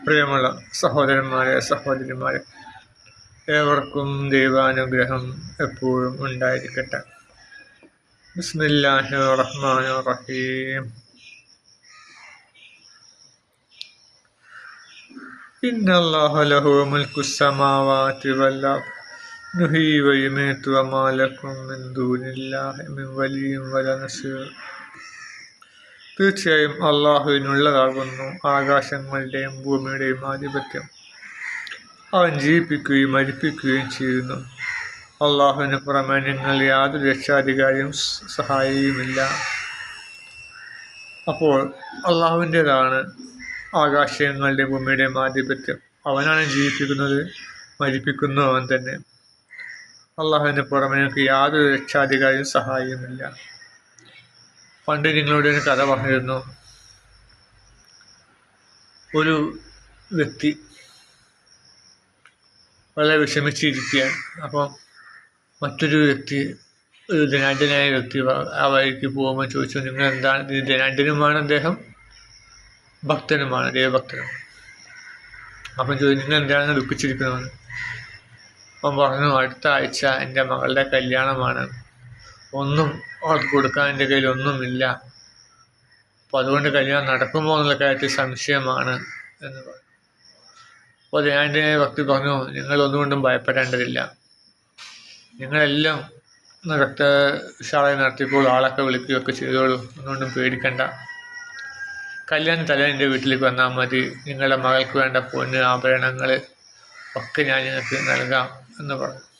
പ്രിയമുള്ള സഹോദരന്മാരെ സഹോദരിമാരെ ഏവർക്കും ദൈവാനുഗ്രഹം എപ്പോഴും ഉണ്ടായിരിക്കട്ടെ ബിസ്മില്ലാഹി റഹ്മാൻ റഹീം إن الله له ملك السماوات والأرض نحيي ويميت وما لكم من دون الله من ولي ولا نصير തീർച്ചയായും അള്ളാഹുവിനുള്ളതാകുന്നു ആകാശങ്ങളുടെയും ഭൂമിയുടെയും ആധിപത്യം അവൻ ജീവിപ്പിക്കുകയും മരിപ്പിക്കുകയും ചെയ്യുന്നു. അള്ളാഹുവിന് പുറമെ നിങ്ങൾ യാതൊരു രക്ഷാധികാരിയും സഹായിയുമില്ല. അപ്പോൾ അള്ളാഹുവിന്റെതാണ് ആകാശങ്ങളുടെ ഭൂമിയുടെയും ആധിപത്യം. അവനാണ് ജീവിപ്പിക്കുന്നത് മരിപ്പിക്കുന്നു അവൻ തന്നെ. അള്ളാഹുവിന് പുറമെ നിങ്ങൾക്ക് യാതൊരു രക്ഷാധികാരിയും സഹായിയുമില്ല. പണ്ട് നിങ്ങളോട് ഒരു കഥ പറഞ്ഞിരുന്നു. ഒരു വ്യക്തി വളരെ വിഷമിച്ചിരിക്കുകയാണ്. അപ്പം മറ്റൊരു വ്യക്തി ഒരു ധനാഢ്യനായ വ്യക്തി ആ വഴിക്ക് പോകുമ്പോൾ ചോദിച്ചു നിങ്ങൾ എന്താണ് ഇത് ധനാഢ്യനുമാണ് അദ്ദേഹം? ഭക്തനുമാണ് ദേവഭക്തനുമാണ്. അപ്പം ചോദിച്ചു നിങ്ങൾ എന്താണ് ദുഃഖിച്ചിരിക്കുന്നതെന്ന്? അപ്പം പറഞ്ഞു അടുത്ത ആഴ്ച എന്റെ മകളുടെ കല്യാണമാണ്. ഒന്നും അവൾക്ക് കൊടുക്കാൻ എന്റെ കയ്യിൽ ഒന്നുമില്ല. അപ്പോൾ അതുകൊണ്ട് കല്യാണം നടക്കുമോ എന്നുള്ള കാര്യത്തിൽ സംശയമാണ് എന്ന് പറഞ്ഞു. അപ്പോൾ ധ്യാന്റെ ഭക്തി പറഞ്ഞു നിങ്ങൾ ഒന്നുകൊണ്ടും ഭയപ്പെടേണ്ടതില്ല. നിങ്ങളെല്ലാം രക്തശാല നടത്തിയപ്പോൾ ആളൊക്കെ വിളിക്കുകയൊക്കെ ചെയ്തോളൂ. ഒന്നുകൊണ്ടും പേടിക്കണ്ട. കല്യാണ തല എന്റെ വീട്ടിലേക്ക് വന്നാൽ മതി. നിങ്ങളുടെ മകൾക്ക് വേണ്ട പൊന്ന് ആഭരണങ്ങൾ ഒക്കെ ഞാൻ നിങ്ങൾക്ക് നൽകാം എന്ന് പറഞ്ഞു.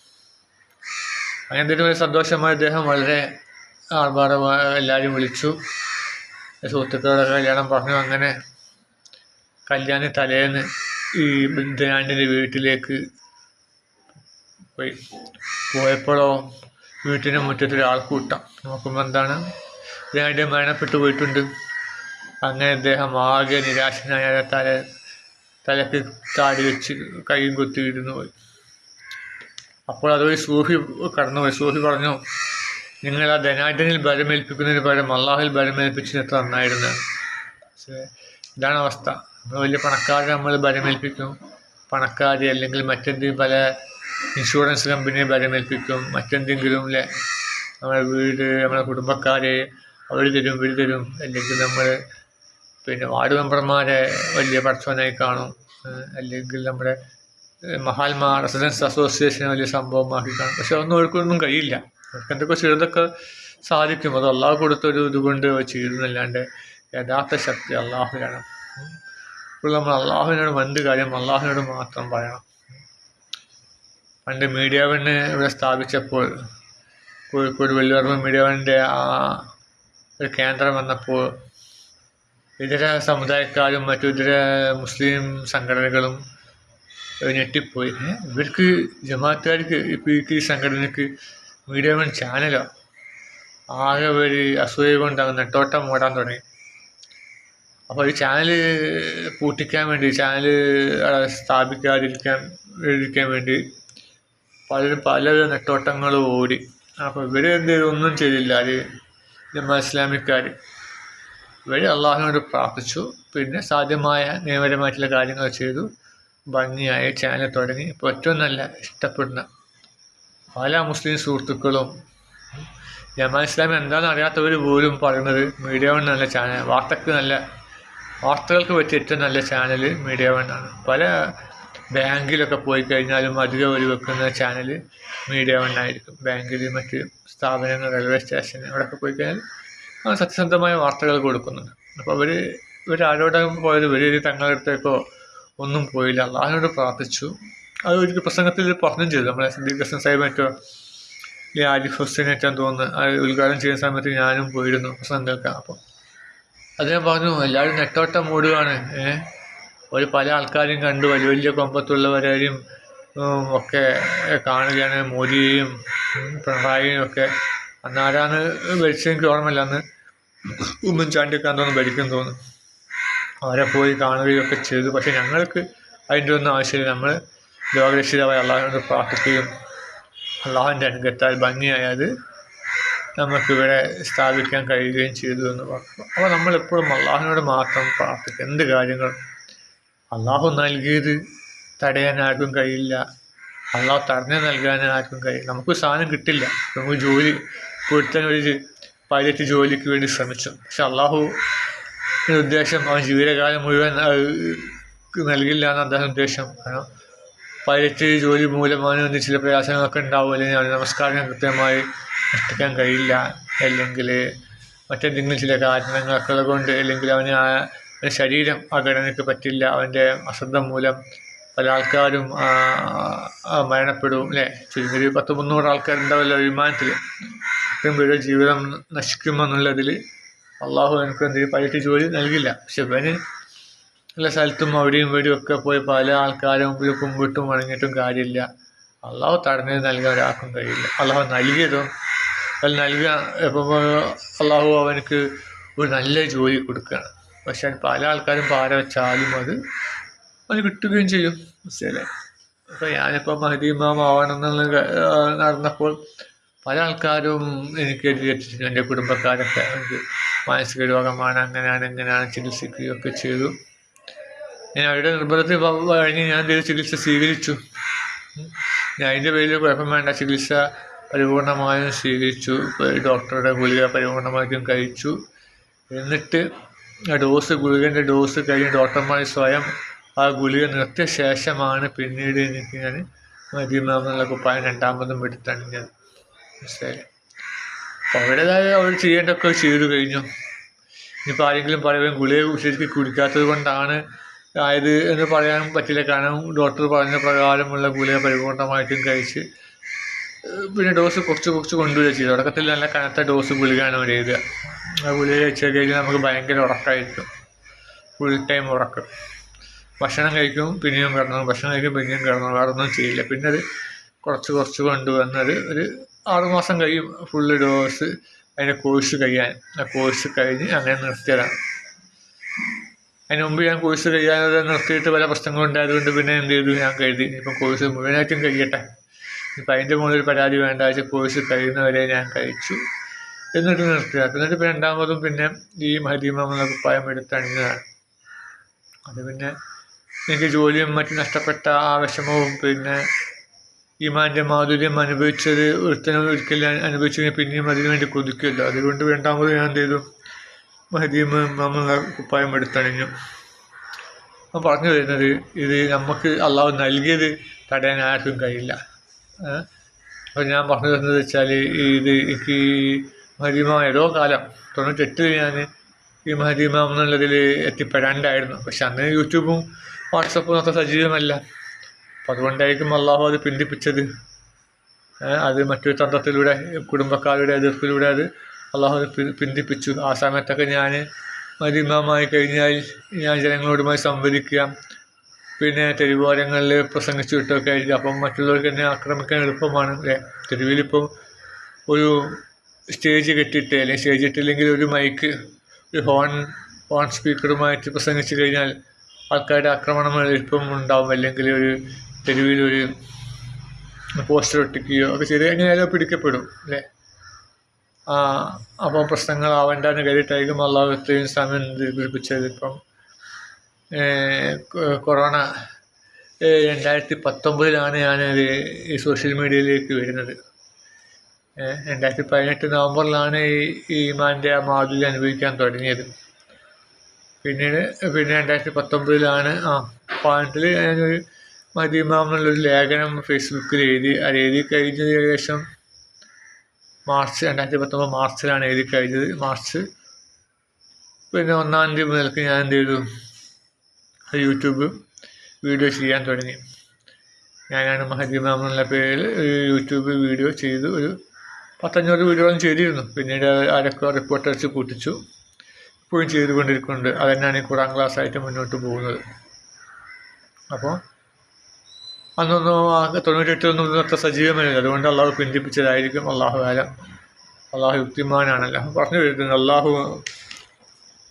അങ്ങനെ ഒരു സന്തോഷമായി അദ്ദേഹം വളരെ ആർഭാടമായി എല്ലാവരും വിളിച്ചു. സുഹൃത്തുക്കളുടെ കല്യാണം പറഞ്ഞു. അങ്ങനെ കല്യാണി തലേന്ന് ഈ ബിന്ദനാണ്ടിന്റെ വീട്ടിലേക്ക് പോയി. പോയപ്പോഴോ വീട്ടിന്റെ മുറ്റത്തൊരു ആൾക്കൂട്ടം. നോക്കുമ്പോൾ എന്താണ്? ഇതിനായിട്ട് മരണപ്പെട്ടു പോയിട്ടുണ്ട്. അങ്ങനെ അദ്ദേഹം ആകെ നിരാശനായ. തല തലക്ക് താടി വെച്ച് കൈയും കുത്തിയിരുന്നു പോയി. അപ്പോൾ അതൊരു സൂഫി കടന്നുപോയി സൂഫി പറഞ്ഞു നിങ്ങൾ ആ ധനാഢ്യനിൽ ബലമേൽപ്പിക്കുന്നതിന് പകരം അള്ളാഹുൽ ബലമേൽപ്പിച്ചത് എത്ര നന്നായിരുന്നു ഇതാണ് അവസ്ഥ. നമ്മൾ വലിയ പണക്കാരെ നമ്മൾ ബലമേൽപ്പിക്കും. പണക്കാരെ അല്ലെങ്കിൽ മറ്റെന്തെങ്കിലും പല ഇൻഷുറൻസ് കമ്പനിയെ ബലമേൽപ്പിക്കും. മറ്റെന്തെങ്കിലും അല്ലേ നമ്മുടെ വീട് നമ്മുടെ കുടുംബക്കാരെ അവർ തരും വീട് തരും. അല്ലെങ്കിൽ നമ്മൾ പിന്നെ വാർഡ് മെമ്പർമാരെ വലിയ പടച്ചവനായി കാണും. അല്ലെങ്കിൽ നമ്മുടെ മഹാത്മാ റെസിഡൻസ് അസോസിയേഷൻ വലിയ സംഭവമാക്കി കാണും പക്ഷെ ഒന്നും അവർക്കൊന്നും കഴിയില്ല. അവർക്ക് എന്തൊക്കെ ചെയ്തൊക്കെ സാധിക്കും. അത് അള്ളാഹു കൊടുത്തൊരു ഇതുകൊണ്ട് ചെയ്യുന്നല്ലാണ്ട് യഥാർത്ഥ ശക്തി അള്ളാഹുവിനാണ്. ഇപ്പോൾ നമ്മൾ അള്ളാഹുവിനോട് എന്ത് കാര്യം അള്ളാഹുവിനോട് മാത്രം പറയണം. പണ്ട് മീഡിയ വണ്ണ് ഇവിടെ സ്ഥാപിച്ചപ്പോൾ കോഴിക്കോട് വെള്ളിവർമ്മ മീഡിയ വണ്ണിന്റെ ആ ഒരു കേന്ദ്രം വന്നപ്പോൾ ഇതര സമുദായക്കാരും മറ്റു ഇതര മുസ്ലിം സംഘടനകളും ഞെട്ടിപ്പോയി ഇവർക്ക് ജമാഅത്തുകാർക്ക് ഇപ്പോൾ ഈ സംഘടനക്ക് മീഡിയ വൺ ചാനലോ. ആകെ ഒരു അസൂയ കൊണ്ടാകുന്ന നെട്ടോട്ടം ഓടാൻ തുടങ്ങി. അപ്പോൾ ഈ ചാനൽ പൂട്ടിക്കാൻ വേണ്ടി ചാനൽ സ്ഥാപിക്കാതിരിക്കാൻ ഇരിക്കാൻ വേണ്ടി പലരും പല നെട്ടോട്ടങ്ങൾ ഓടി. അപ്പോൾ ഇവർ എന്ത്? ഒന്നും ചെയ്തില്ല. അത് ജമാ ഇസ്ലാമിക്കാർ ഇവർ അള്ളാഹുവിനോട് പ്രാർത്ഥിച്ചു. പിന്നെ സാധ്യമായ നിയമപരമായിട്ടുള്ള കാര്യങ്ങൾ ചെയ്തു. ഭംഗിയായ ചാനൽ തുടങ്ങി. ഇപ്പോൾ ഏറ്റവും നല്ല ഇഷ്ടപ്പെടുന്ന പല മുസ്ലിം സുഹൃത്തുക്കളും ജമാ ഇസ്ലാം എന്താണെന്ന് അറിയാത്തവർ പോലും പറയുന്നത് മീഡിയ വൺ നല്ല ചാനൽ വാർത്തക്ക് നല്ല വാർത്തകൾക്ക് പറ്റിയ ഏറ്റവും നല്ല ചാനൽ മീഡിയ വൺ ആണ്. പല ബാങ്കിലൊക്കെ പോയി കഴിഞ്ഞാലും അധികം ഒരു വെക്കുന്ന ചാനൽ മീഡിയ വൺ ആയിരിക്കും. ബാങ്കിൽ മറ്റ് സ്ഥാപനങ്ങൾ റെയിൽവേ സ്റ്റേഷൻ അവിടെയൊക്കെ പോയി കഴിഞ്ഞാൽ സത്യസന്ധമായ വാർത്തകൾ കൊടുക്കുന്നുണ്ട്. അപ്പോൾ അവർ ഇവർ ഇവരാരോടും പോയത് ഇവർ തങ്ങളുടെ അടുത്തേക്കോ ഒന്നും പോയില്ല. അള്ളാഹിനോട് പ്രാർത്ഥിച്ചു. അത് ഒരു പ്രസംഗത്തിൽ പറഞ്ഞു ചെയ്തു. നമ്മളെ സിദ്ദീഖ് ഹസൻ സാഹിബേറ്റോ ഈ ആരിഫ് ഹുസൈനേറ്റാൻ തോന്നുന്നു അത് ഉദ്ഘാടനം ചെയ്യുന്ന സമയത്ത് ഞാനും പോയിരുന്നു പ്രസംഗം കേൾക്കാം അപ്പോൾ അദ്ദേഹം പറഞ്ഞു എല്ലാവരും നെട്ടോട്ടം മൂടുകയാണ് ഏഹ് ഒരു പല ആൾക്കാരും കണ്ടു. വലിയ വലിയ കൊമ്പത്തുള്ളവരെയും ഒക്കെ കാണുകയാണ്. മോദിയെയും പിണറായിയും ഒക്കെ. അന്നാരാണ് ആരാണ് ഓർമ്മയില്ലാന്ന് ഉമ്മൻചാണ്ടിയൊക്കെ അന്നൊന്ന് ഭരിക്കും തോന്നുന്നു. അവരെ പോയി കാണുകയൊക്കെ ചെയ്തു. പക്ഷേ ഞങ്ങൾക്ക് അതിന്റെ ഒന്നും ആവശ്യമില്ല. നമ്മൾ ലോകരക്ഷിതാവായ അള്ളാഹിനോട് പ്രാർത്ഥിക്കുകയും അള്ളാഹിന്റെ അനുഗ്രഹത്താൽ ഭംഗിയായത് നമുക്കിവിടെ സ്ഥാപിക്കാൻ കഴിയുകയും ചെയ്തു എന്ന് പറഞ്ഞു. അപ്പോൾ നമ്മളെപ്പോഴും അള്ളാഹിനോട് മാത്രം പ്രാർത്ഥിക്കും എന്ത് കാര്യങ്ങളും അള്ളാഹു നൽകിയത് തടയാൻ ആർക്കും കഴിയില്ല. അള്ളാഹു തടഞ്ഞു നൽകാൻ ആർക്കും കഴിയില്ല. നമുക്ക് സാധനം കിട്ടില്ല. നമുക്ക് ജോലി കൊടുത്താൽ ഒരു പൈലറ്റ് ജോലിക്ക് വേണ്ടി ശ്രമിച്ചു. പക്ഷെ അള്ളാഹു ഉദ്ദേശം അവൻ ജീവിതകാലം മുഴുവൻ നൽകില്ല എന്ന് അദ്ദേഹം ഉദ്ദേശം. കാരണം പൈലറ്റ് ജോലി മൂലം അവന് ചില പ്രയാസങ്ങളൊക്കെ ഉണ്ടാവും. അല്ലെങ്കിൽ അവന് നമസ്കാരം കൃത്യമായി അനുഷ്ഠിക്കാൻ കഴിയില്ല. അല്ലെങ്കിൽ മറ്റെന്തെങ്കിലും ചില കാരണങ്ങളൊക്കെ ഉള്ളത് കൊണ്ട് അല്ലെങ്കിൽ അവന് ആ ശരീരം ആ ഘടനയ്ക്ക് പറ്റില്ല. അവന്റെ അശ്രദ്ധ മൂലം പല ആൾക്കാരും മരണപ്പെടും. അല്ലേ? ചുരുങ്ങി ഒരു പത്ത് മുന്നൂറ് ആൾക്കാരുണ്ടാവില്ല വിമാനത്തിൽ. അത്രയും പേരുടെ ജീവിതം നശിക്കുമെന്നുള്ളതിൽ അള്ളാഹു എനിക്ക് എന്തെങ്കിലും പൈറ്റ് ജോലി നൽകില്ല. പക്ഷെ ഇവന് എല്ലാ സ്ഥലത്തും അവിടെയും ഇവിടെയും ഒക്കെ പോയി പല ആൾക്കാരും മുമ്പിൽ കുമ്പിട്ടും വണങ്ങിയിട്ടും കാര്യമില്ല. അള്ളാഹു തടഞ്ഞത് നൽകാൻ ഒരാൾക്കും കഴിയില്ല. അള്ളാഹു നൽകിയതും അത് നൽകുക ഇപ്പം അള്ളാഹു അവനക്ക് ഒരു നല്ല ജോലി കൊടുക്കുകയാണ്. പക്ഷെ പല ആൾക്കാരും പാര വെച്ചാലും അത് അവന് കിട്ടുകയും ചെയ്യും. മനസ്സിലെ അപ്പോൾ ഞാനിപ്പോൾ മഹദീമാം എന്നുള്ള ക- ആ, നടന്നപ്പോൾ പല ആൾക്കാരും എനിക്ക് എതിരേറ്റിട്ടുണ്ട് എന്റെ കുടുംബക്കാരൊക്കെ. എനിക്ക് മാനസിക രോഗമാണ് അങ്ങനെയാണ് എങ്ങനെയാണ് ചികിത്സിക്കുകയൊക്കെ ചെയ്തു. ഞാൻ അവരുടെ നിർബന്ധത്തിൽ കഴിഞ്ഞ് ഞാൻ എന്തെങ്കിലും ചികിത്സ സ്വീകരിച്ചു. ഞാൻ അതിന്റെ പേരിൽ കുഴപ്പം വേണ്ട ചികിത്സ പരിപൂർണമായും സ്വീകരിച്ചു. ഡോക്ടറുടെ ഗുളിക പരിപൂർണമായിട്ടും കഴിച്ചു. എന്നിട്ട് ആ ഡോസ് ഗുളികന്റെ ഡോസ് കഴിഞ്ഞ് ഡോക്ടർമാർ സ്വയം ആ ഗുളിക നിർത്തിയ ശേഷമാണ് പിന്നീട് എനിക്ക് ഞാൻ മതിയെന്നുള്ള കുപ്പായം രണ്ടാമതും എടുത്തണിഞ്ഞത്. മനസ്സിലായില്ലേ? അപ്പോൾ അവരുടേതായ അവർ ചെയ്യേണ്ടതൊക്കെ ചെയ്തു കഴിഞ്ഞു. ഇനിയിപ്പോൾ ആരെങ്കിലും പറയുമ്പോൾ ഗുളിക ശരിക്കും കുടിക്കാത്തത് കൊണ്ടാണ് ആയത് എന്ന് പറയാൻ പറ്റില്ല. കാരണം ഡോക്ടർ പറഞ്ഞ പ്രകാരമുള്ള ഗുളിക പരിപൂർണമായിട്ടും കഴിച്ച് പിന്നെ ഡോസ് കുറച്ച് കുറച്ച് കൊണ്ടുവരിക ചെയ്തു. തുടക്കത്തിൽ നല്ല കനത്ത ഡോസ് ഗുളികയാണ് അവർ എഴുതുക ആ ഗുളിക കഴിച്ച് കഴിഞ്ഞാൽ നമുക്ക് ഭയങ്കര ഉറക്കമായിരിക്കും ഫുൾ ടൈം ഉറക്കം. ഭക്ഷണം കഴിക്കും പിന്നെയും കിടന്നു ഭക്ഷണം കഴിക്കും പിന്നെയും കിടന്നു വേറെ ഒന്നും ചെയ്യില്ല. പിന്നെ അത് കുറച്ച് കുറച്ച് കൊണ്ടുവന്നൊരു ഒരു ആറുമാസം കഴിയും ഫുള്ള് ഡോസ് അതിന്റെ കോഴ്സ് കഴിയാൻ. ആ കോഴ്സ് കഴിഞ്ഞ് അങ്ങനെ നിർത്തിയതാണ്. അതിന് മുമ്പ് ഞാൻ കോഴ്സ് കഴിയാതെ നിർത്തിയിട്ട് പല പ്രശ്നങ്ങളും ഉണ്ടായതുകൊണ്ട് പിന്നെ എന്ത് ചെയ്തു? ഞാൻ കരുതി ഇപ്പം കോഴ്സ് മുഴുവനായിട്ടും കഴിയട്ടെ. ഇപ്പം അതിന്റെ മുകളിൽ പരാതി വേണ്ട. വെച്ചാൽ കോഴ്സ് കഴിയുന്നവരെ ഞാൻ കഴിച്ചു. എന്നിട്ട് നിർത്തുക എന്നിട്ട് പിന്നെ രണ്ടാമതും പിന്നെ ഈ മഹദീമെന്ന കുപ്പായം എടുത്ത് അണിഞ്ഞതാണ്. അത് പിന്നെ എനിക്ക് ജോലിയും മറ്റും നഷ്ടപ്പെട്ട ആ വിഷമവും പിന്നെ ഈമാന്റെ മാധുര്യം അനുഭവിച്ചത് ഒരുത്തനും ഒരിക്കലും അനുഭവിച്ചു കഴിഞ്ഞാൽ പിന്നെയും അതിനു വേണ്ടി കൊതിക്കുമല്ലോ അതുകൊണ്ട് രണ്ടാമത് ഞാൻ എന്ത് ചെയ്തു? മഹദീമ നമ്മൾ കുപ്പായം എടുത്തണിഞ്ഞു. ഞാൻ പറഞ്ഞു വരുന്നത് ഇത് നമുക്ക് അള്ളാഹു നൽകിയത് തടയാൻ ആർക്കും കഴിയില്ല. അപ്പോൾ ഞാൻ പറഞ്ഞു തരുന്നത് വെച്ചാൽ ഇത് എനിക്ക് മഹദീമ ഏതോ കാലം തൊണ്ണൂറ്റെട്ടിൽ ഞാൻ ഈ മഹദീമ എന്നുള്ളതിൽ എത്തിപ്പെടാണ്ടായിരുന്നു. പക്ഷെ അന്ന് യൂട്യൂബും വാട്സപ്പും ഒക്കെ സജീവമല്ല. അപ്പം അതുകൊണ്ടായിരിക്കും അള്ളാഹു അത് പിന്തിപ്പിച്ചത്. അത് മറ്റൊരു തന്ത്രത്തിലൂടെ കുടുംബക്കാരുടെ എതിർപ്പിലൂടെ അത് അള്ളാഹു പിന്തിപ്പിച്ചു. ആ സമയത്തൊക്കെ ഞാൻ മതിമാമായി കഴിഞ്ഞാൽ ഞാൻ ജനങ്ങളോടുമായി സംവദിക്കുക. പിന്നെ തെരുവോരങ്ങളിൽ പ്രസംഗിച്ചു വിട്ടൊക്കെ ആയിരിക്കും. അപ്പം മറ്റുള്ളവർക്ക് എന്നെ ആക്രമിക്കാൻ എളുപ്പമാണ്. അല്ലേ തെരുവിലിപ്പം ഒരു സ്റ്റേജ് കെട്ടിയിട്ട് അല്ലെങ്കിൽ സ്റ്റേജ് ഇട്ടില്ലെങ്കിൽ ഒരു മൈക്ക് ഒരു ഹോൺ ഹോൺ സ്പീക്കറുമായിട്ട് പ്രസംഗിച്ചു കഴിഞ്ഞാൽ ആൾക്കാരുടെ ആക്രമണം എളുപ്പം ഉണ്ടാവും. അല്ലെങ്കിൽ ഒരു തെരുവിൽ ഒരു പോസ്റ്റർ ഒട്ടിക്കുകയോ ഒക്കെ ചെയ്ത് എങ്ങനെയായാലും പിടിക്കപ്പെടും അല്ലേ? ആ അപ്പോൾ പ്രശ്നങ്ങൾ കരുതിയിട്ടായിരിക്കും അള്ളാഹു ഇത്രയും സമയം പിടിപ്പിച്ചത്. ഇപ്പം കൊറോണ രണ്ടായിരത്തി പത്തൊമ്പതിലാണ് ഞാൻ ഈ സോഷ്യൽ മീഡിയയിലേക്ക് വരുന്നത്. രണ്ടായിരത്തി പതിനെട്ട് നവംബറിലാണ് ഈ ഈമാന്റെ ആ മാധുര്യം അനുഭവിക്കാൻ തുടങ്ങിയത്. പിന്നീട് പിന്നെ രണ്ടായിരത്തി പത്തൊമ്പതിലാണ് ആ പതിനെട്ടിൽ ഞാനൊരു മദീമാം എന്നുള്ളൊരു ലേഖനം ഫേസ്ബുക്കിൽ എഴുതി അത് എഴുതി കഴിഞ്ഞത് ഏകദേശം മാർച്ച് രണ്ടായിരത്തി പത്തൊമ്പത് മാർച്ചിലാണ് എഴുതി കഴിഞ്ഞത്. മാർച്ച് പിന്നെ ഒന്നാം തീയതി മുതൽക്ക് ഞാൻ എന്ത് ചെയ്തു? യൂട്യൂബ് വീഡിയോ ചെയ്യാൻ തുടങ്ങി. ഞാനാണ് മഹദീമാം എന്നുള്ള പേരിൽ യൂട്യൂബ് വീഡിയോ ചെയ്തു ഒരു പത്തഞ്ഞൂറ് വീഡിയോകളും ചെയ്തിരുന്നു. പിന്നീട് ആരൊക്കെ റിപ്പോർട്ടേഴ്സ് കൂട്ടിച്ചു. ഇപ്പോഴും ചെയ്തുകൊണ്ടിരിക്കുന്നുണ്ട്. അത് തന്നെയാണ് ഈ കുറാം ക്ലാസ് ആയിട്ട് മുന്നോട്ട് പോകുന്നത്. അപ്പോൾ അന്നൊന്നും ആ തൊണ്ണൂറ്റെട്ടിലൊന്നും അത്ര സജീവമല്ല അതുകൊണ്ട് അള്ളാഹു പിന്തിപ്പിച്ചതായിരിക്കും. അള്ളാഹു കാലം അള്ളാഹു യുക്തിമാനാണല്ലോ. പറഞ്ഞു വരുന്നത് അള്ളാഹു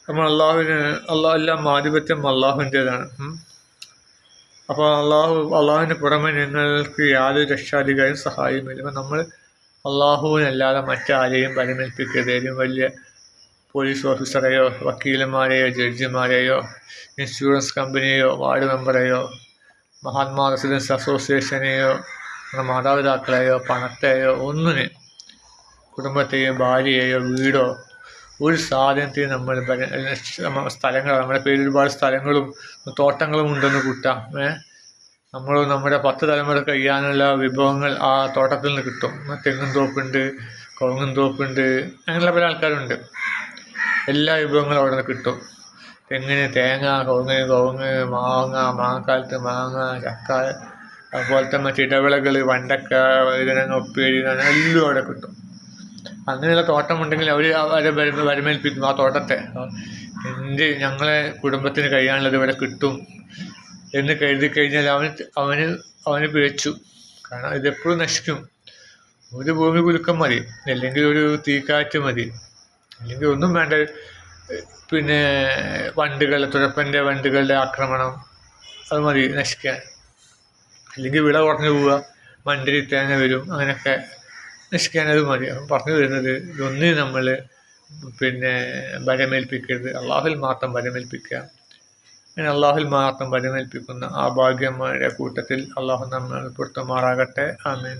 നമ്മൾ അള്ളാഹുവിന് അള്ളാഹു എല്ലാം ആധിപത്യം അള്ളാഹുവിന്റേതാണ് അപ്പോൾ അള്ളാഹു അള്ളാഹുവിന് പുറമെ നിങ്ങൾക്ക് യാതൊരു രക്ഷാധികാരിയും സഹായവുമില്ല. അപ്പം നമ്മൾ അള്ളാഹുവിനല്ലാതെ മറ്റാരെയും പരിമേൽപ്പിക്കരുത് വലിയ പോലീസ് ഓഫീസറെയോ വക്കീലന്മാരെയോ ജഡ്ജിമാരെയോ ഇൻഷുറൻസ് കമ്പനിയെയോ വാർഡ് മെമ്പറെയോ മഹാത്മാ റെസിഡൻസ് അസോസിയേഷനെയോ മാതാപിതാക്കളെയോ പണത്തെയോ ഒന്നിനെ കുടുംബത്തെയോ ഭാര്യയെയോ വീടോ ഒരു സാധനത്തെയും നമ്മൾ നമ്മ സ്ഥലങ്ങൾ നമ്മുടെ പേരിൽ ഒരുപാട് സ്ഥലങ്ങളും തോട്ടങ്ങളും ഉണ്ടെന്ന് കൂട്ടാം. നമ്മൾ നമ്മുടെ പത്ത് തലമുറ കഴിയാനുള്ള വിഭവങ്ങൾ ആ തോട്ടത്തിൽ നിന്ന് കിട്ടും. തെങ്ങും തോപ്പുണ്ട് കവുങ്ങും തോപ്പുണ്ട് അങ്ങനെയുള്ള പല ആൾക്കാരുണ്ട്. എല്ലാ വിഭവങ്ങളും അവിടെ നിന്ന് കിട്ടും. തെങ്ങിന് തേങ്ങ കവുങ്ങ് കവുങ്ങ് മാങ്ങ മാങ്ങക്കാലത്ത് മാങ്ങ ചക്ക അതുപോലത്തെ മറ്റു ഇടവിളകൾ വണ്ടക്ക വഴുതനങ്ങ ഉപ്പേരി എല്ലാം അവിടെ കിട്ടും. അങ്ങനെയുള്ള തോട്ടമുണ്ടെങ്കിൽ അവർ അവരെ വരമ വരമേൽപ്പിക്കും ആ തോട്ടത്തെ. എന്ത് ഞങ്ങളെ കുടുംബത്തിന് കഴിയാനുള്ളത് ഇവിടെ കിട്ടും എന്ന് കരുതി കഴിഞ്ഞാൽ അവന് അവന് അവന് പിഴച്ചു. കാരണം ഇതെപ്പോഴും നശിക്കും. ഒരു ഭൂമി കുലുക്കം മതി. അല്ലെങ്കിൽ ഒരു തീക്കാറ്റ് മതി. അല്ലെങ്കിൽ ഒന്നും വേണ്ട. പിന്നെ വണ്ടുകൾ തുഴപ്പന്റെ വണ്ടുകളുടെ ആക്രമണം അത് മതി നശിക്കാൻ. അല്ലെങ്കിൽ വിള കുറഞ്ഞു പോവുക മണ്ടരി തേങ്ങ വരും അങ്ങനെയൊക്കെ നശിക്കാൻ അത് മതി. പറഞ്ഞു വരുന്നത് ഇതൊന്നും നമ്മൾ പിന്നെ ബലമേൽപ്പിക്കരുത് അള്ളാഹുൽ മാത്രം ബലമേൽപ്പിക്കുക അങ്ങനെ അള്ളാഹുൽ മാത്രം ബലമേൽപ്പിക്കുന്ന ആ ഭാഗ്യന്മാരുടെ കൂട്ടത്തിൽ അള്ളാഹു നമ്മൾ പൊരുത്തമാറാകട്ടെ ആമീൻ.